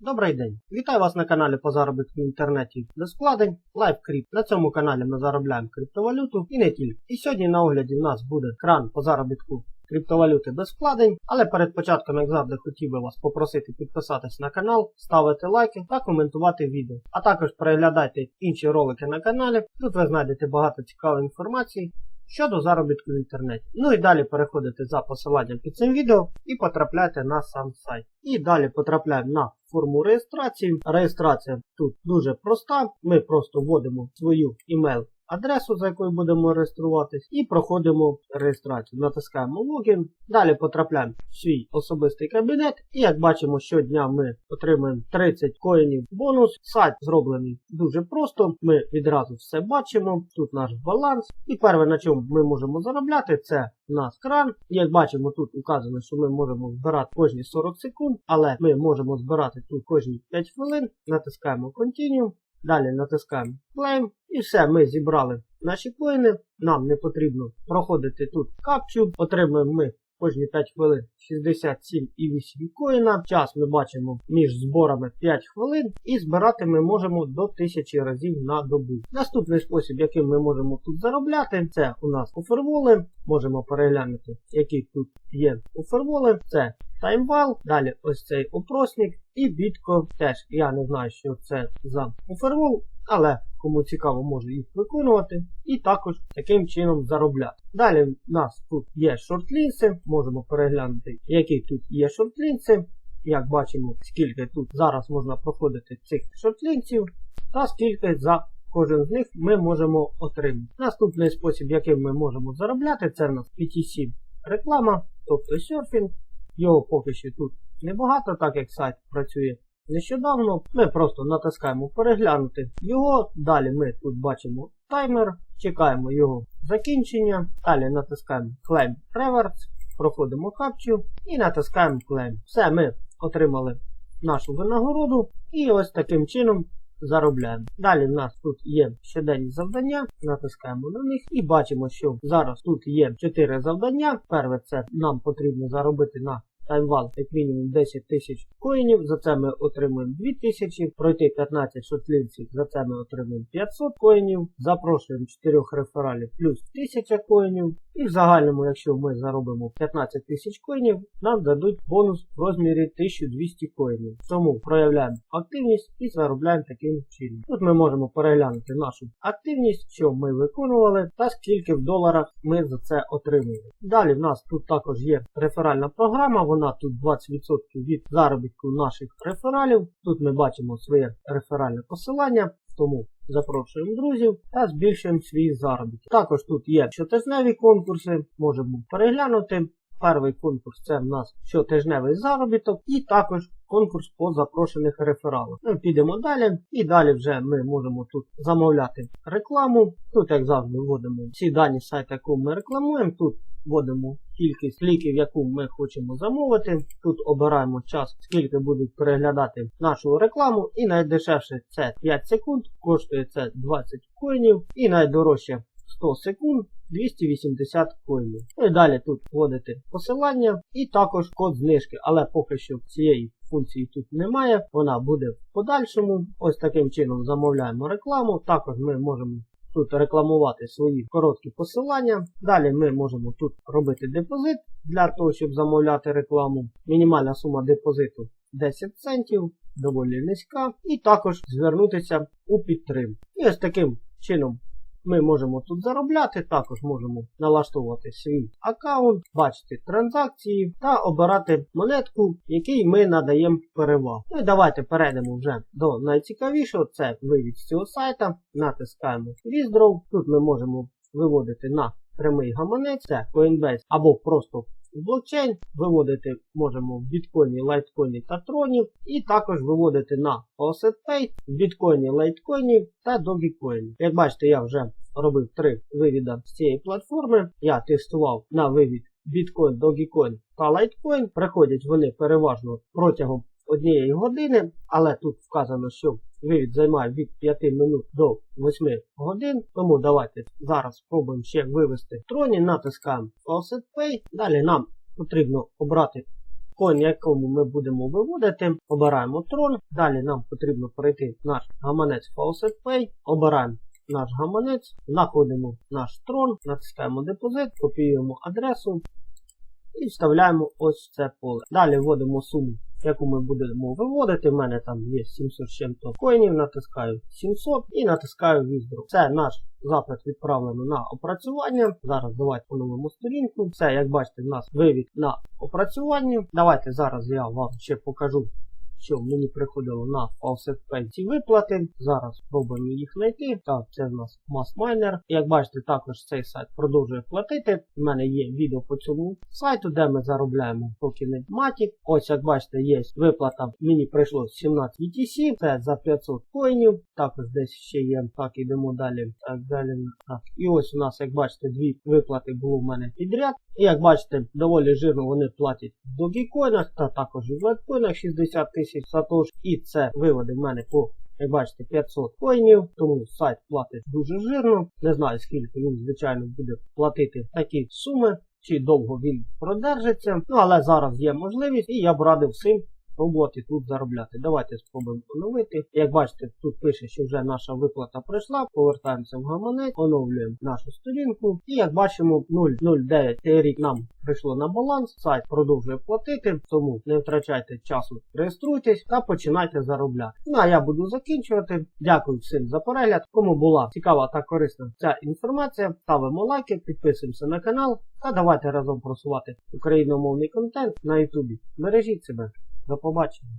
Добрий день! Вітаю вас на каналі по заробітку в інтернеті без вкладень LiveCrypt. На цьому каналі ми заробляємо криптовалюту і не тільки. І сьогодні на огляді в нас буде кран по заробітку криптовалюти без вкладень. Але перед початком, як завжди, хотів би вас попросити підписатись на канал, ставити лайки та коментувати відео. А також переглядайте інші ролики на каналі. Тут ви знайдете багато цікавої інформації щодо заробітку в інтернеті. Ну і далі переходите за посиланням під цим відео і потрапляєте на сам сайт. І далі потрапляємо на форму реєстрації. Реєстрація тут дуже проста. Ми просто вводимо свою імейл. Адресу, за якою будемо реєструватись, і проходимо реєстрацію. Натискаємо логін. Далі потрапляємо в свій особистий кабінет. І як бачимо, щодня ми отримуємо 30 коїнів бонус. Сайт зроблений дуже просто. Ми відразу все бачимо. Тут наш баланс. І перше, на чому ми можемо заробляти, це у нас кран. Як бачимо, тут указано, що ми можемо збирати кожні 40 секунд, але ми можемо збирати тут кожні 5 хвилин. Натискаємо Continue. Далі натискаємо Claim. І все, ми зібрали наші коїни. Нам не потрібно проходити тут капчу. Отримуємо ми кожні 5 хвилин 67,8 коїна. Час ми бачимо між зборами 5 хвилин. І збирати ми можемо до 1000 разів на добу. Наступний спосіб, яким ми можемо тут заробляти, це у нас оферволи. Можемо переглянути, які тут є оферволи. Це TimeWall, далі ось цей опросник і бітко теж. Я не знаю, що це за офервол, але кому цікаво, може їх виконувати. І також таким чином заробляти. Далі в нас тут є шортлінси, можемо переглянути, які тут є шортлінси. Як бачимо, скільки тут зараз можна проходити цих шортлінців, та скільки за кожен з них ми можемо отримати. Наступний спосіб, яким ми можемо заробляти, це в нас PTC реклама, тобто серфінг. Його поки що тут небагато, так як сайт працює нещодавно. Ми просто натискаємо переглянути його. Далі ми тут бачимо таймер, чекаємо його закінчення. Далі натискаємо Claim Rewards, проходимо капчу і натискаємо Claim. Все, ми отримали нашу винагороду і ось таким чином заробляємо. Далі в нас тут є щоденні завдання, натискаємо на них і бачимо, що зараз тут є 4 завдання. Перше це нам потрібно заробити на таймвал як мінімум 10 тисяч коїнів. За це ми отримуємо 2 тисячі. Пройти 15 шотлінців, за це ми отримуємо 500 коїнів. Запрошуємо 4 рефералів плюс 1000 коїнів. І в загальному, якщо ми заробимо 15 тисяч коїнів, нам дадуть бонус в розмірі 1200 коїнів. Тому проявляємо активність і заробляємо таким чином. Тут ми можемо переглянути нашу активність, що ми виконували, та скільки в доларах ми за це отримуємо. Далі в нас тут також є реферальна програма, вона тут 20% від заробітку наших рефералів. Тут ми бачимо своє реферальне посилання, тому запрошуємо друзів та збільшуємо свій заробіток. Також тут є щотижневі конкурси, можемо переглянути. Перший конкурс це в нас щотижневий заробіток, і також конкурс по запрошених рефералах. Ми підемо далі, і далі вже ми можемо тут замовляти рекламу. Тут, як завжди, вводимо всі дані сайту, яку ми рекламуємо. Тут вводимо кількість ліків, яку ми хочемо замовити. Тут обираємо час, скільки будуть переглядати нашу рекламу. І найдешевше це 5 секунд, коштує це 20 коїнів. І найдорожче 100 секунд 280 коїнів. Ну і далі тут вводите посилання і також код знижки, але поки що цієї функції тут немає. Вона буде в подальшому. Ось таким чином замовляємо рекламу. Також ми можемо тут рекламувати свої короткі посилання. Далі ми можемо тут робити депозит для того, щоб замовляти рекламу. Мінімальна сума депозиту 10 центів, доволі низька. І також звернутися у підтримку. І ось таким чином. Ми можемо тут заробляти, також можемо налаштовувати свій аккаунт, бачити транзакції та обирати монетку, якій ми надаємо перевагу. Ну і давайте перейдемо вже до найцікавішого, це вивід з цього сайта. Натискаємо Withdraw. Тут ми можемо виводити на прямий гаманець, це Coinbase або просто блокчейн. Виводити можемо в біткоїні, лайткоїні та троні. І також виводити на OssetPay, в біткоїні, лайткоїні та Dogecoin. Як бачите, я вже робив три вивіда з цієї платформи. Я тестував на вивід Bitcoin, Dogecoin та Litecoin. Приходять вони переважно протягом однієї години, але тут вказано, що вивід займає від 5 минут до 8 годин. Тому давайте зараз спробуємо ще вивести троні, натискаємо Offset Pay. Далі нам потрібно обрати коін, якому ми будемо виводити. Обираємо трон. Далі нам потрібно перейти в наш гаманець Faucet Pay. Обираємо наш гаманець, знаходимо наш трон, натискаємо депозит, копіюємо адресу і вставляємо ось це поле. Далі вводимо суму, яку ми будемо виводити. У мене там є 700 з чим-то коїнів, натискаю 700 і натискаю Withdraw. Це наш запит відправлено на опрацювання. Зараз давайте поновимо сторінку. Це, як бачите, в нас вивід на опрацювання. Давайте зараз я вам ще покажу що мені приходило на Pay ці виплати. Зараз спробуємо їх знайти. Так, це в нас MassMiner. Як бачите, також цей сайт продовжує платити. У мене є відео по цьому сайту, де ми заробляємо токени Matic. Ось як бачите, є виплата. Мені прийшло 17 ETC, це за 500 коїнів. Також десь ще є. Так, ідемо далі. Так, далі. Так. І ось у нас, як бачите, дві виплати було в мене підряд. І як бачите, доволі жирно вони платять в Dogecoin та також в Litecoin 60 тисяч сатош. І це виводи в мене по, як бачите, 500 коїнів. Тому сайт платить дуже жирно. Не знаю скільки він, звичайно, буде платити такі суми. Чи довго він продержиться. Ну але зараз є можливість, і я б радив всім пробувати тут заробляти. Давайте спробуємо оновити. Як бачите, тут пише, що вже наша виплата прийшла. Повертаємося в гаманець, оновлюємо нашу сторінку. І як бачимо, 0,09 рік нам прийшло на баланс. Сайт продовжує платити, тому не втрачайте часу, реєструйтесь та починайте заробляти. Ну а я буду закінчувати. Дякую всім за перегляд. Кому була цікава та корисна ця інформація, ставимо лайки, підписуємося на канал та давайте разом просувати україномовний контент на ютубі. Бережіть себе. До побачення.